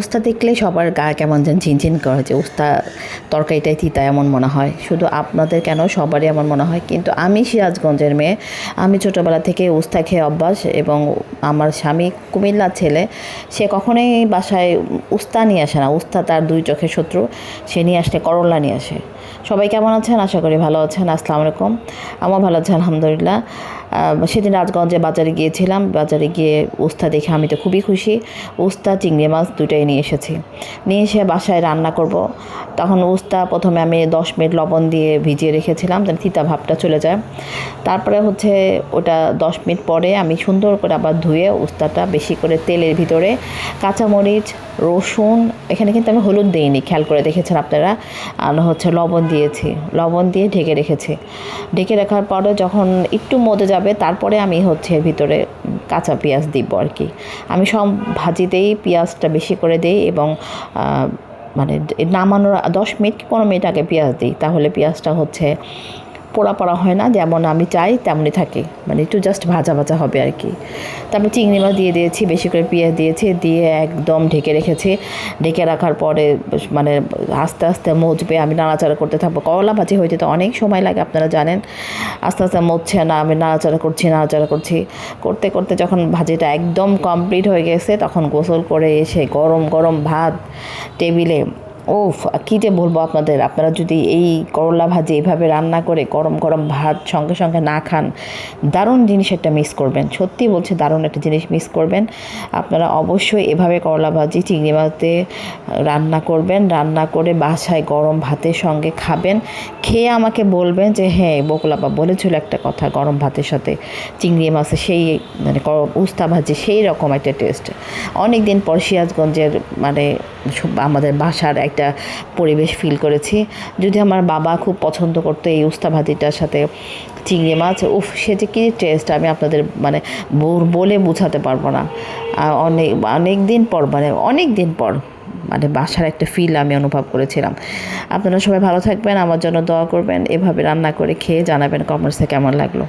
উস্তা দেখলে সবার গা কেমন যেন ঝিনঝিন করে যে উস্তা তরকারিটাই তিতা এমন মনে হয়। শুধু আপনাদের কেন সবারই এমন মনে হয়? কিন্তু আমি সিরাজগঞ্জের মেয়ে, আমি ছোটোবেলা থেকে উস্তা খেয়ে অভ্যাস এবং আমার স্বামী কুমিল্লার ছেলে, সে কখনোই বাসায় উস্তা নিয়ে আসে না। উস্তা তার দুই চোখের শত্রু, সে নিয়ে আসলে করল্লা নিয়ে আসে। সবাই কেমন আছেন? আশা করি ভালো আছেন। আসসালামু আলাইকুম। আমার ভালো আছে, আলহামদুলিল্লাহ। সেদিন রাজগঞ্জে বাজারে গিয়েছিলাম। বাজারে গিয়ে উস্তা দেখে আমি তো খুবই খুশি। উস্তা চিংড়ি মাছ দুটোই নিয়ে এসেছি। নিয়ে এসে বাসায় রান্না করব। তখন উস্তা প্রথমে আমি দশ মিনিট লবণ দিয়ে ভিজিয়ে রেখেছিলাম, যেন তিতা ভাবটা চলে যায়। তারপরে হচ্ছে ওটা দশ মিনিট পরে আমি সুন্দর করে আবার ধুয়ে উস্তাটা বেশি করে তেলের ভিতরে কাঁচামরিচ, রসুন, এখানে কিন্তু আমি হলুদ দিইনি, খেয়াল করে দেখেছেন আপনারা? আর হচ্ছে লবণ দিয়েছি। লবণ দিয়ে ঢেকে রেখেছি। ঢেকে রাখার পরে যখন একটু মদে যাবে, তারপরে আমি হচ্ছে ভিতরে কাঁচা পেঁয়াজ দিব আর কি। আমি সব ভাজিতেই পেঁয়াজটা বেশি করে দিই এবং মানে নামানোর দশ মিনিট পনেরো মিনিট আগে পেঁয়াজ দিই। তাহলে পেঁয়াজটা হচ্ছে পোড়া পোড়া হয় না, যেমন আমি চাই তেমনই থাকে। মানে একটু জাস্ট ভাজা ভাজা হবে আর কি। তারপর চিংড়ি মাছ দিয়ে দিয়েছি, বেশি করে পেঁয়াজ দিয়েছি, দিয়ে একদম ঢেকে রেখেছি। ঢেকে রাখার পরে মানে আস্তে আস্তে মজবে আমি নাড়াচাড়া করতে থাকব। করলা ভাজি হয়ে যেতে অনেক সময় লাগে, আপনারা জানেন। আস্তে আস্তে মজছে না, আমি নাড়াচাড়া করছি নাড়াচাড়া করছি। করতে করতে যখন ভাজিটা একদম কমপ্লিট হয়ে গেছে, তখন গোসল করে এসে গরম গরম ভাত টেবিলে ওফ কী যে বলব আপনাদের? আপনারা যদি এই করলা ভাজি এইভাবে রান্না করে গরম গরম ভাত সঙ্গে সঙ্গে না খান, দারুণ জিনিস একটা মিস করবেন। সত্যি বলছে, দারুণ একটা জিনিস মিস করবেন। আপনারা অবশ্যই এভাবে করলা ভাজি চিংড়ি মাছ দিয়ে রান্না করবেন, রান্না করে বাসায় গরম ভাতের সঙ্গে খাবেন। খেয়ে আমাকে বলবেন যে হ্যাঁ বকুলাপা বলেছিল একটা কথা গরম ভাতের সাথে। চিংড়ি মাছের সেই মানে উস্তা ভাজি সেই রকম একটা টেস্ট অনেক দিন পর সিরাজগঞ্জের মানে আমাদের বাসার একটা পরিবেশ ফিল করেছি। যদি আমার বাবা খুব পছন্দ করতো এই উস্তা ভাজিটার সাথে চিংড়ি মাছ, উফ, সে যে কী টেস্ট আমি আপনাদের মানে বল- বোঝাতে পারব না। অনেক অনেক দিন পর মানে অনেক দিন পর মানে বাসার একটা ফিল আমি অনুভব করেছিলাম। আপনারা সবাই ভালো থাকবেন, আমার জন্য দোয়া করবেন, এভাবে রান্না করে খেয়ে জানাবেন কমার্সে কেমন লাগল।